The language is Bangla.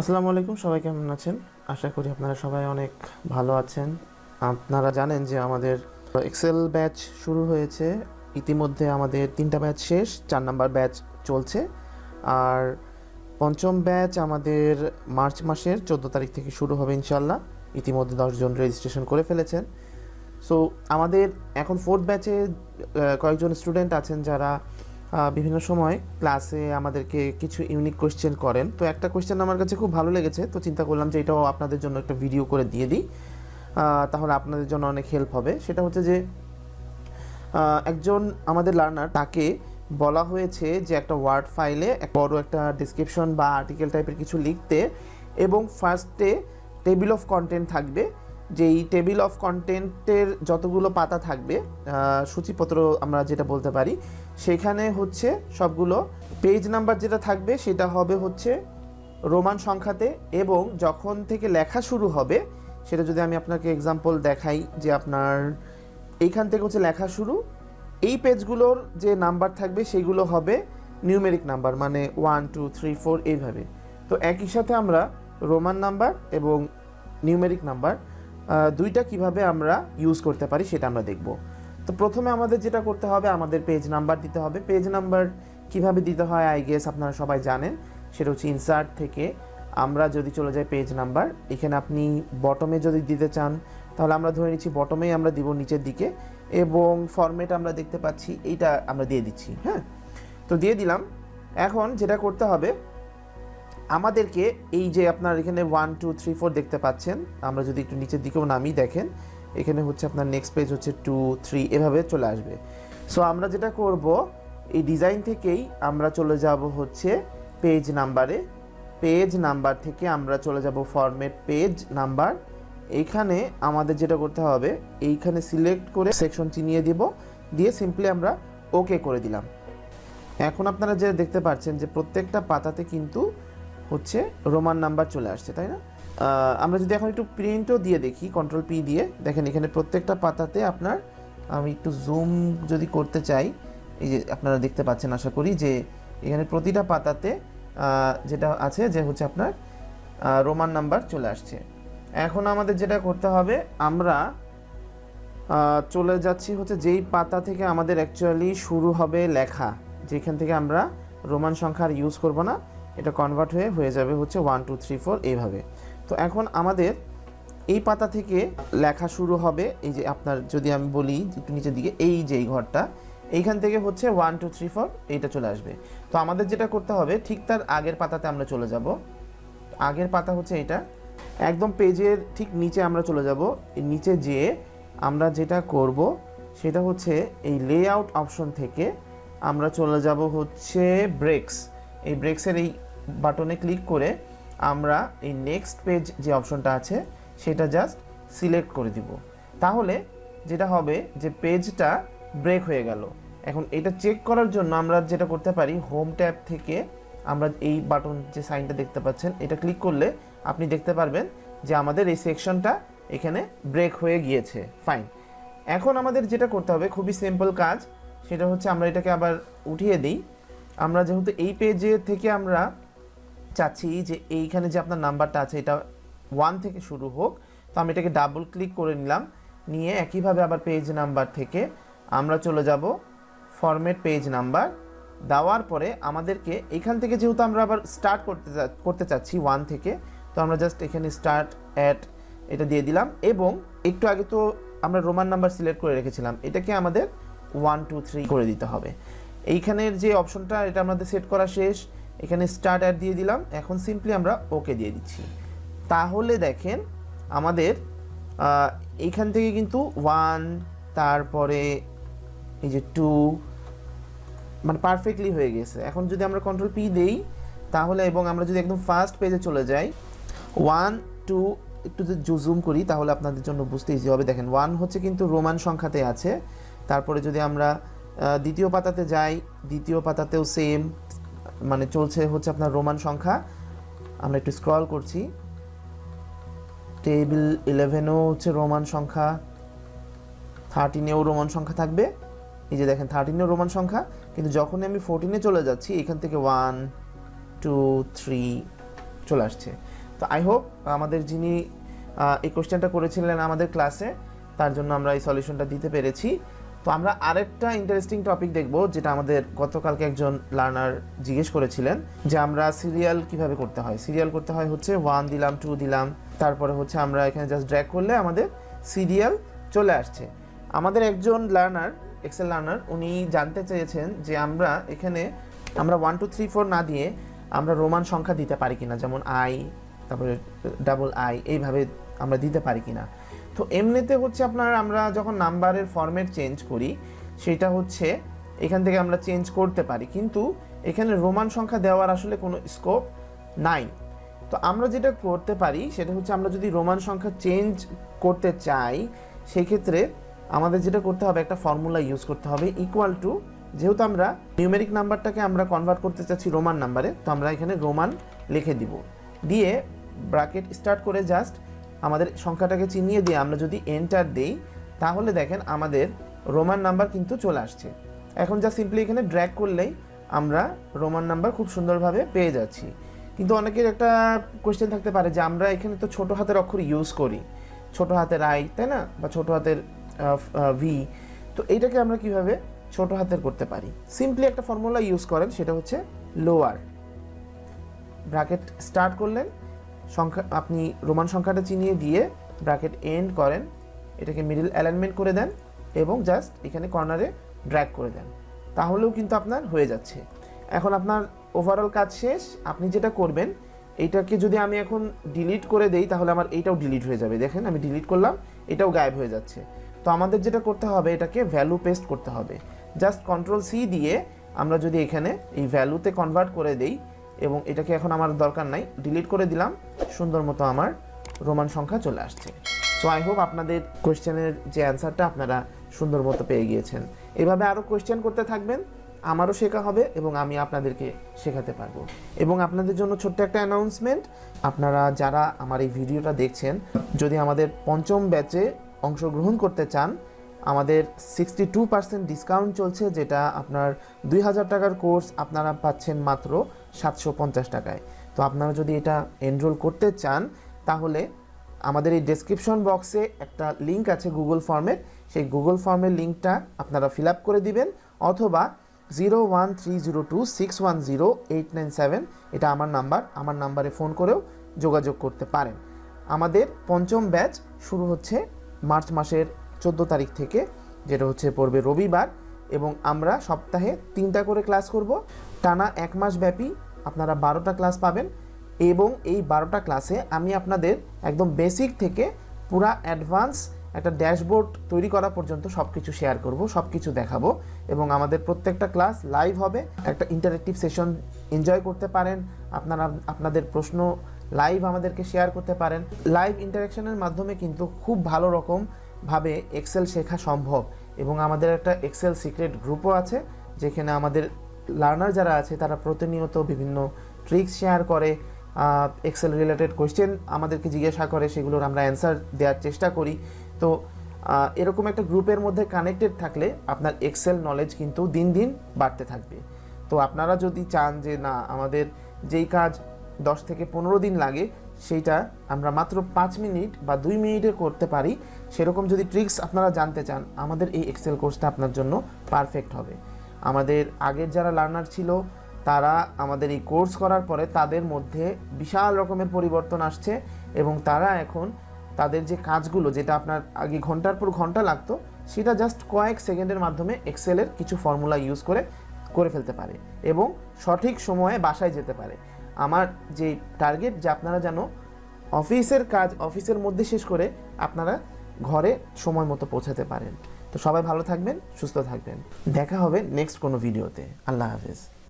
আসসালামু আলাইকুম, সবাই কেমন আছেন? আশা করি আপনারা সবাই অনেক ভালো আছেন। আপনারা জানেন যে আমাদের এক্সেল ব্যাচ শুরু হয়েছে। ইতিমধ্যে আমাদের তিনটা ব্যাচ শেষ, চার নাম্বার ব্যাচ চলছে। আর পঞ্চম ব্যাচ আমাদের মার্চ মাসের চোদ্দ তারিখ থেকে শুরু হবে ইনশাল্লাহ ইতিমধ্যে দশজন রেজিস্ট্রেশন করে ফেলেছেন। সো আমাদের এখন ফোর্থ ব্যাচে কয়েকজন স্টুডেন্ট আছেন যারা বিভিন্ন সময় ক্লাসে আমাদেরকে কিছু ইউনিক কোয়েশ্চেন করেন। তো একটা কোয়েশ্চেন আমার কাছে খুব ভালো লেগেছে, তো চিন্তা করলাম যে এটাও আপনাদের জন্য একটা ভিডিও করে দিয়ে দিই। তাহলে আপনাদের জন্য অনেক হেল্প হবে। সেটা হচ্ছে যে একজন আমাদের লার্নার তাকে বলা হয়েছে যে একটা ওয়ার্ড ফাইলে বড় একটা ডিসক্রিপশন বা আর্টিকেল টাইপের কিছু লিখতে এবং ফার্স্টে টেবিল অফ কন্টেন্ট থাকবে। যেই টেবিল অফ কন্টেন্টের যতগুলো পাতা থাকবে সূচিপত্র আমরা যেটা বলতে পারি, সেখানে হচ্ছে সবগুলো পেজ নাম্বার যেটা থাকবে, সেটা হবে হচ্ছে রোমান সংখ্যাতে এবং যখন থেকে লেখা শুরু হবে, সেটা যদি আমি আপনাকে এক্সাম্পল দেখাই যে আপনার এইখান থেকে হচ্ছে লেখা শুরু, এই পেজগুলোর যে নাম্বার থাকবে, সেগুলো হবে নিউমেরিক নাম্বার মানে ওয়ান টু থ্রি ফোর এইভাবে। তো একই সাথে আমরা রোমান নাম্বার এবং নিউমেরিক নাম্বার দুইটা কীভাবে আমরা ইউজ করতে পারি সেটা আমরা দেখব। তো প্রথমে আমাদের যেটা করতে হবে, আমাদের পেজ নাম্বার দিতে হবে। পেজ নাম্বার কীভাবে দিতে হয় আই গেস আপনারা সবাই জানেন। সেটা হচ্ছে ইনসার্ট থেকে আমরা যদি চলে যাই পেজ নাম্বার এখানে আপনি বটমে যদি দিতে চান, তাহলে আমরা ধরে নিচ্ছি বটমেই আমরা দিব নিচের দিকে এবং ফরম্যাট আমরা দেখতে পাচ্ছি, এইটা আমরা দিয়ে দিচ্ছি হ্যাঁ? তো দিয়ে দিলাম। এখন যেটা করতে হবে আমাদেরকে এই যে আপনার এখানে ওয়ান টু থ্রি ফোর দেখতে পাচ্ছেন, আমরা যদি একটু নিচের দিকেও নামি দেখেন, এখানে হচ্ছে আপনার নেক্সট পেজ হচ্ছে টু থ্রি এভাবে চলে আসবে। সো আমরা যেটা করব, এই ডিজাইন থেকেই আমরা চলে যাব হচ্ছে পেজ নাম্বারে পেজ নাম্বার থেকে আমরা চলে যাব ফরম্যাট পেজ নাম্বার এইখানে আমাদের যেটা করতে হবে, এইখানে সিলেক্ট করে সেকশন চিনিয়ে দিব, দিয়ে সিম্পলি আমরা ওকে করে দিলাম। এখন আপনারা যে দেখতে পাচ্ছেন যে প্রত্যেকটা পাতাতে কিন্তু হচ্ছে রোমান নাম্বার চলে আসছে, তাই না? আমরা যদি এখন একটু প্রিন্টও দিয়ে দেখি কন্ট্রোল পি দিয়ে, দেখেন এখানে প্রত্যেকটা পাতাতে আপনার, আমি একটু জুম যদি করতে চাই, এই যে আপনারা দেখতে পাচ্ছেন আশা করি যে এখানে প্রতিটা পাতাতে যেটা আছে যে হচ্ছে আপনার রোমান নাম্বার চলে আসছে। এখন আমাদের যেটা করতে হবে, আমরা চলে যাচ্ছি হচ্ছে যেই পাতা থেকে আমাদের অ্যাকচুয়ালি শুরু হবে লেখা, যেখান থেকে আমরা রোমান সংখ্যা আর ইউজ করব না। এটা কনভার্ট হয়ে হয়ে যাবে হচ্ছে ওয়ান টু থ্রি ফোর এইভাবে। তো এখন আমাদের এই পাতা থেকে লেখা শুরু হবে, এই যে আপনার যদি আমি বলি একটু নিচের দিকে, এই যে এই ঘরটা, এইখান থেকে হচ্ছে ওয়ান টু থ্রি ফোর এইটা চলে আসবে। তো আমাদের যেটা করতে হবে, ঠিক তার আগের পাতাতে আমরা চলে যাব। আগের পাতা হচ্ছে এটা। একদম পেজের ঠিক নিচে আমরা চলে যাব। নিচে যেয়ে আমরা যেটা করব, সেটা হচ্ছে এই লেআউট অপশন থেকে আমরা চলে যাব হচ্ছে ব্রেক্স এই ব্রেক্সের এই বাটনে ক্লিক করে আমরা এই নেক্সট পেজ যে অপশনটা আছে, সেটা জাস্ট সিলেক্ট করে দিব। তাহলে যেটা হবে যে পেজটা ব্রেক হয়ে গেল। এখন এটা চেক করার জন্য আমরা যেটা করতে পারি হোম ট্যাব থেকে আমরা এই বাটন যে সাইনটা দেখতে পাচ্ছেন, এটা ক্লিক করলে আপনি দেখতে পারবেন যে আমাদের এই সেকশনটা এখানে ব্রেক হয়ে গিয়েছে। ফাইন এখন আমাদের যেটা করতে হবে, খুবই সিম্পল কাজ, সেটা হচ্ছে আমরা এটাকে আবার উঠিয়ে দিই। আমরা যেহেতু এই পেজে থেকে আমরা চাচ্ছি যে এইখানে যে আপনার নাম্বারটা আছে, এটা ওয়ান থেকে শুরু হোক। তো আমি এটাকে ডাবল ক্লিক করে নিলাম। নিয়ে একইভাবে আবার পেজ নাম্বার থেকে আমরা চলে যাব ফরম্যাট পেজ নাম্বার দেওয়ার পরে আমাদেরকে এখান থেকে যেহেতু আমরা আবার স্টার্ট করতে করতে চাচ্ছি ওয়ান থেকে, তো আমরা জাস্ট এখানে স্টার্ট অ্যাট এটা দিয়ে দিলাম এবং একটু আগে তো আমরা রোমান নাম্বার সিলেক্ট করে রেখেছিলাম, এটাকে আমাদের ওয়ান টু থ্রি করে দিতে হবে। এইখানের যে অপশনটা এটা আমাদের সেট করা শেষ। এখানে স্টার্ট অ্যাড দিয়ে দিলাম। এখন সিম্পলি আমরা ওকে দিয়ে দিচ্ছি। তাহলে দেখেন আমাদের এইখান থেকে কিন্তু ওয়ান তারপরে এই যে টু মানে পারফেক্টলি হয়ে গেছে। এখন যদি আমরা কন্ট্রোল পি দেই, তাহলে এবং আমরা যদি একদম ফার্স্ট পেজে চলে যাই ওয়ান টু একটু যদি জুম করি, তাহলে আপনাদের জন্য বুঝতে ইজি হবে। দেখেন ওয়ান হচ্ছে কিন্তু রোমান সংখ্যাতে আছে। তারপরে যদি আমরা দ্বিতীয় পাতাতে যাই, দ্বিতীয় পাতাতেও সেম মানে চলছে হচ্ছে আপনার রোমান সংখ্যা। আমরা একটু স্ক্রল করছি। টেবিল ইলেভেনও হচ্ছে রোমান সংখ্যা। থার্টিনেও রোমান সংখ্যা থাকবে। এই যে দেখেন থার্টিনেও রোমান সংখ্যা। কিন্তু যখনই আমি ফোরটিনে চলে যাচ্ছি, এখান থেকে ওয়ান টু থ্রি চলে আসছে। তো আই হোপ আমাদের যিনি এই কোশ্চেনটা করেছিলেন আমাদের ক্লাসে তার জন্য আমরা এই সলিউশনটা দিতে পেরেছি। তো আমরা আরেকটা ইন্টারেস্টিং টপিক দেখব, যেটা আমাদের গতকালকে একজন লার্নার জিজ্ঞেস করেছিলেন যে আমরা সিরিয়াল কীভাবে করতে হয়। সিরিয়াল করতে হয় হচ্ছে ওয়ান দিলাম টু দিলাম, তারপরে হচ্ছে আমরা এখানে জাস্ট ড্র্যাক করলে আমাদের সিরিয়াল চলে আসছে। আমাদের একজন লার্নার এক্সেল লার্নার উনি জানতে চেয়েছেন যে আমরা এখানে, আমরা ওয়ান টু থ্রি ফোর না দিয়ে আমরা রোমান সংখ্যা দিতে পারি কিনা, যেমন আই তারপরে ডাবল আই এইভাবে আমরা দিতে পারি কিনা। তো এমনিতে হচ্ছে আপনার আমরা যখন নাম্বারের ফরম্যাট চেঞ্জ করি, সেটা হচ্ছে এখান থেকে আমরা চেঞ্জ করতে পারি। কিন্তু এখানে রোমান সংখ্যা দেওয়ার আসলে কোনো স্কোপ নাই। তো আমরা যেটা করতে পারি, সেটা হচ্ছে আমরা যদি রোমান সংখ্যা চেঞ্জ করতে চাই, সেক্ষেত্রে আমাদের যেটা করতে হবে, একটা ফর্মুলা ইউজ করতে হবে ইকুয়াল টু যেহেতু আমরা নিউমেরিক নাম্বারটাকে আমরা কনভার্ট করতে চাচ্ছি রোমান নাম্বারে তো আমরা এখানে রোমান লিখে দিব। দিয়ে ব্র্যাকেট স্টার্ট করে জাস্ট আমাদের সংখ্যাটাকে চিনিয়ে দিয়ে আমরা যদি এন্টার দেই, তাহলে দেখেন আমাদের রোমান নাম্বার কিন্তু চলে আসছে। এখন যা সিম্পলি এখানে ড্র্যাগ করলেই আমরা রোমান নাম্বার খুব সুন্দরভাবে পেয়ে যাচ্ছি। কিন্তু অনেকের একটা কোয়েশ্চেন থাকতে পারে যে আমরা এখানে তো ছোট হাতের অক্ষর ইউজ করি। ছোট হাতের আই তাই না? বা ছোট হাতের ভি তো এইটাকে আমরা কীভাবে ছোট হাতের করতে পারি? সিম্পলি একটা ফর্মুলা ইউজ করেন, সেটা হচ্ছে লোয়ার ব্র্যাকেট স্টার্ট করলেন সংখ্যা, আপনি রোমান সংখ্যাটা চিনিয়ে দিয়ে ব্র্যাকেট এন্ড করেন, এটাকে মিডিল অ্যালাইনমেন্ট করে দেন এবং জাস্ট এখানে কর্নারে ড্র্যাগ করে দেন। তাহলেও কিন্তু আপনার হয়ে যাচ্ছে। এখন আপনার ওভারঅল কাজ শেষ। আপনি যেটা করবেন এইটাকে যদি আমি এখন ডিলিট করে দেই, তাহলে আমার এইটাও ডিলিট হয়ে যাবে। দেখেন, আমি ডিলিট করলাম, এটাও গায়েব হয়ে যাচ্ছে। তো আমাদের যেটা করতে হবে, এটাকে ভ্যালু পেস্ট করতে হবে। জাস্ট কন্ট্রোল সি দিয়ে আমরা যদি এখানে এই ভ্যালুতে কনভার্ট করে দেই এবং এটাকে এখন আমার দরকার নাই ডিলিট করে দিলাম সুন্দর মতো আমার রোমান সংখ্যা চলে আসছে। সো আই হোপ আপনাদের কোয়েশ্চেনের যে অ্যান্সারটা আপনারা সুন্দর মতো পেয়ে গিয়েছেন। এভাবে আরও কোয়েশ্চেন করতে থাকবেন, আমারও শেখা হবে এবং আমি আপনাদেরকে শেখাতে পারব। এবং আপনাদের জন্য ছোট্ট একটা অ্যানাউন্সমেন্ট আপনারা যারা আমার এই ভিডিওটা দেখছেন, যদি আমাদের পঞ্চম ব্যাচে অংশগ্রহণ করতে চান, আমাদের সিক্সটি টু পার্সেন্ট ডিসকাউন্ট চলছে, যেটা আপনার দুই হাজার টাকার কোর্স আপনারা পাচ্ছেন মাত্র সাতশো পঞ্চাশ টাকায়। তো আপনারা যদি এটা এনরোল করতে চান, তাহলে আমাদের এই ডেসক্রিপশন বক্সে একটা লিঙ্ক আছে গুগল ফর্মের সেই গুগল ফর্মের লিঙ্কটা আপনারা ফিল আপ করে দিবেন, অথবা zero one three zero two six one zero eight nine seven এটা আমার নাম্বার আমার নাম্বারে ফোন করেও যোগাযোগ করতে পারেন। আমাদের পঞ্চম ব্যাচ শুরু হচ্ছে মার্চ মাসের চোদ্দ তারিখ থেকে, যেটা হচ্ছে পড়বে রবিবার, এবং আমরা সপ্তাহে তিনটা করে ক্লাস করব। টানা এক মাস ব্যাপী আপনারা বারোটা ক্লাস পাবেন এবং এই বারোটা ক্লাসে আমি আপনাদের একদম বেসিক থেকে পুরা অ্যাডভান্স একটা ড্যাশবোর্ড তৈরি করা পর্যন্ত সব কিছু শেয়ার করব সব কিছু দেখাবো এবং আমাদের প্রত্যেকটা ক্লাস লাইভ হবে। একটা ইন্টারেক্টিভ সেশন এনজয় করতে পারেন, আপনারা, আপনাদের প্রশ্ন লাইভ আমাদেরকে শেয়ার করতে পারেন। লাইভ ইন্টারাকশনের মাধ্যমে কিন্তু খুব ভালো রকম ভাবে এক্সেল শেখা সম্ভব এবং আমাদের একটা এক্সেল সিক্রেট গ্রুপও আছে, যেখানে আমাদের লার্নার যারা আছে, তারা প্রতিনিয়ত বিভিন্ন ট্রিক্স শেয়ার করে। এক্সেল রিলেটেড কোয়েশ্চেন আমাদেরকে জিজ্ঞাসা করে, সেগুলোর আমরা অ্যান্সার দেওয়ার চেষ্টা করি। তো এরকম একটা গ্রুপের মধ্যে কানেক্টেড থাকলে আপনার এক্সেল নলেজ কিন্তু দিন দিন বাড়তে থাকবে। তো আপনারা যদি চান যে, না, আমাদের যেই কাজ দশ থেকে পনেরো দিন লাগে, সেইটা আমরা মাত্র পাঁচ মিনিট বা দুই মিনিটে করতে পারি। সেরকম যদি ট্রিক্স আপনারা জানতে চান, আমাদের এই এক্সেল কোর্সটা আপনার জন্য পারফেক্ট হবে। আমাদের আগের যারা লার্নার ছিল, তারা আমাদের এই কোর্স করার পরে তাদের মধ্যে বিশাল রকমের পরিবর্তন আসছে এবং তারা এখন তাদের যে কাজগুলো, যেটা আপনার আগে ঘণ্টার পর ঘণ্টা লাগতো, সেটা জাস্ট কয়েক সেকেন্ডের মাধ্যমে এক্সেলের কিছু ফর্মুলা ইউজ করে করে ফেলতে পারে এবং সঠিক সময়ে বাসায় যেতে পারে। আমার যে টার্গেট যে আপনারা যেন অফিসের কাজ অফিসের মধ্যে শেষ করে আপনারা ঘরে সময় মতো পৌঁছাতে পারেন। তো সবাই ভালো থাকবেন সুস্থ থাকবেন। দেখা হবে নেক্সট কোনো ভিডিওতে আল্লাহ হাফেজ।